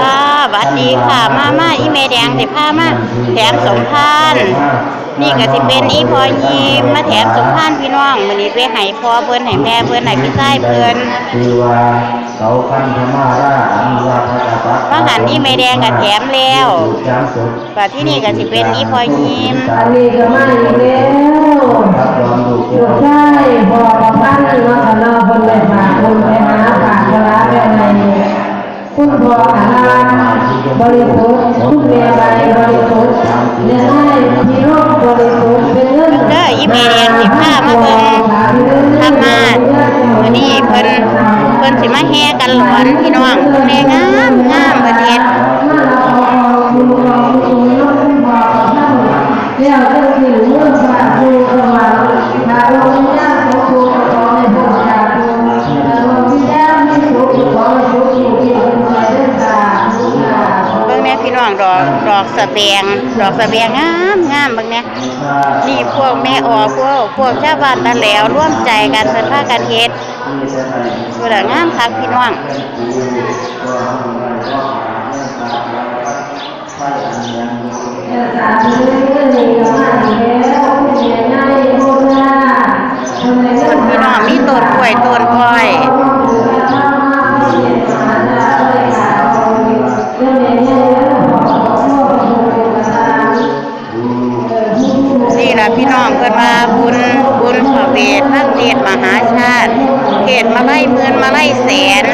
ค่ะหวัดดีค่ะ มามาอีเมแดงสิพามาแถมสมพานนี่ก็สิเป็นอีพอยีมมาแถมสมพานพี่น้องมื้อนี้ไปให้พ่อเพิ่นให้แม่เพิ่นให้พี่ชายเพิ่นคือว่าเขาคันธมาราอันว่าพระตาปักว่าหันอีเมแดงก็แถมแล้วจามสุดก็ที่นี่ก็สิเป็นอีพอยีมอันนี้ก็มาอีกแล้วครับลองดูอยู่ใช่บอกกับท่านว่าสนอคนไปฝากคนไปหาฝากกระลาไปไหน คุณพ่ออาลานบริโภคคุณแม่ใบบริโภคเนี่ยให้พี่น้องบริโภคเป็นเงินเด้ออีเมแดงสิพามาเบิ่งธรรมาสมื้อนี้เพิ่นเพิ่นสิมาแห่กันหลอนพี่น้องแห่งามงามเพิ่นเฮ็ดแล้วก็คือเมื่อฝากดูกระว่าถ้าเราไม่ยากของครูก็ต้องให้พวก พี่น้องดอกดอกสะแบง ดอกสะแบงงามงามบิ่งแน่นี่พวกแม่ออพวกพวกชาวบ้านตะแล้วร่วมใจกันเพิ่นพากันเฮ็ดเพิ่นงามคักพี่น้องสาธุนี่ก็มาอีกแล้วเน้องเพิ่นว่าบุญบุญพระเวทพระเทศมหาชาติเทศมาไล่หมื่นมาไล่แสน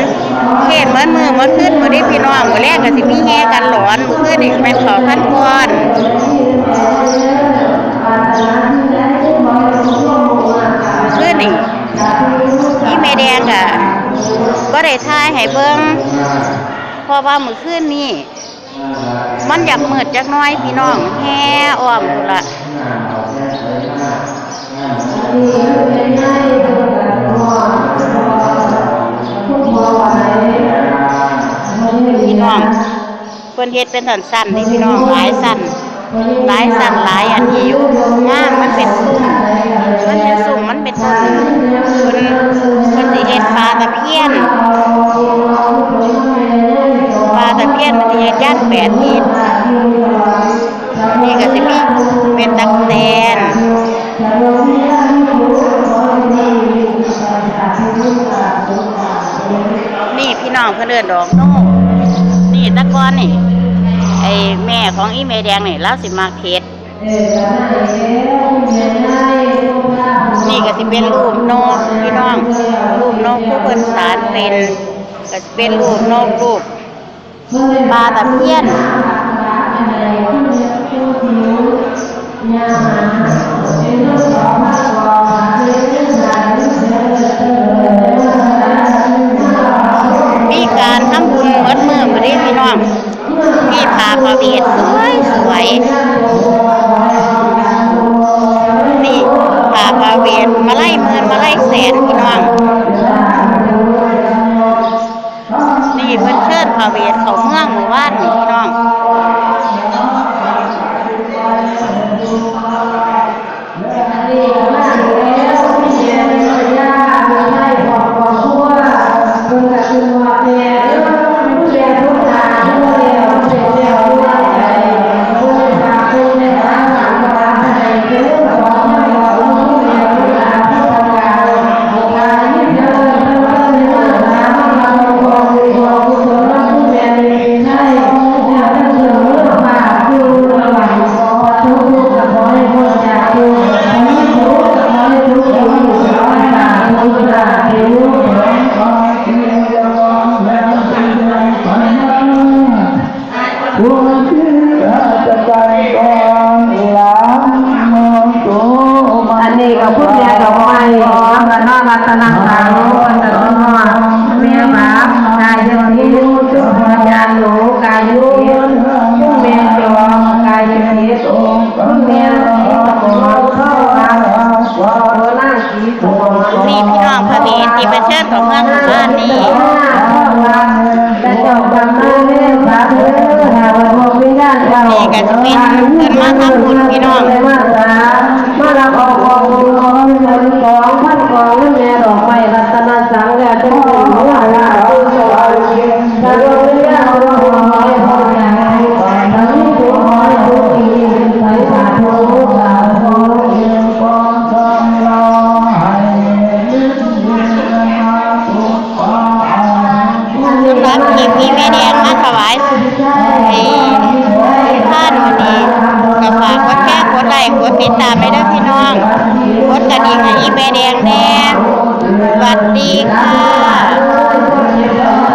เทศเหมือนมือเมือขึ้นบ่ได้พี่น้องมือแรกก็สิมีแห่กันหลอนมื้อคืนนี่แม่นขอพันพรมื้อคืนนี่อีแม่แดงก็บ่ได้ทายให้เบิ่งเพราะว่ามื้อคืนนี้มันอยากมืดจักน้อยพี่น้องแห่อ้อมละ พี่น้องเพิ่นเฮ็ดเป็นสันสั้นนี่พี่น้องหลายสั้นหลายสั้นหลายอันนี้อยู่งามมันเป็นสุ่มมันเป็นสุ่มมันเป็นต้นเพิ่นเพิ่นสิเฮ็ดปลาตะเพียนปลาตะเพียนมันสิเฮ็ดย่านแปดนี่ ดอกโน่นี่ตะกอนนี่ไอแม่ของอีเมแดงนี่เราสิมาเฮ็ดนี่ก็สิเป็นรูปนกพี่น้องรูปนกผู้เพิ่นสารเป็นก็สิเป็นรูปนกรูปปลาตะเพียนมี เวทสวยสวยนี่พาปาเวนมาไล่เมือนมาไล่แสนพี่น้องนี่เพิ่นเชิดพาเวนเขาเมือง อันนี้ก็พูดแม่ดอกไม้ของกันนอรัตนังสาวคนตะน ก็จะเป็นเกิดมาทำบุญพี่น้องมาสามารับเอาของบุญของเงินของ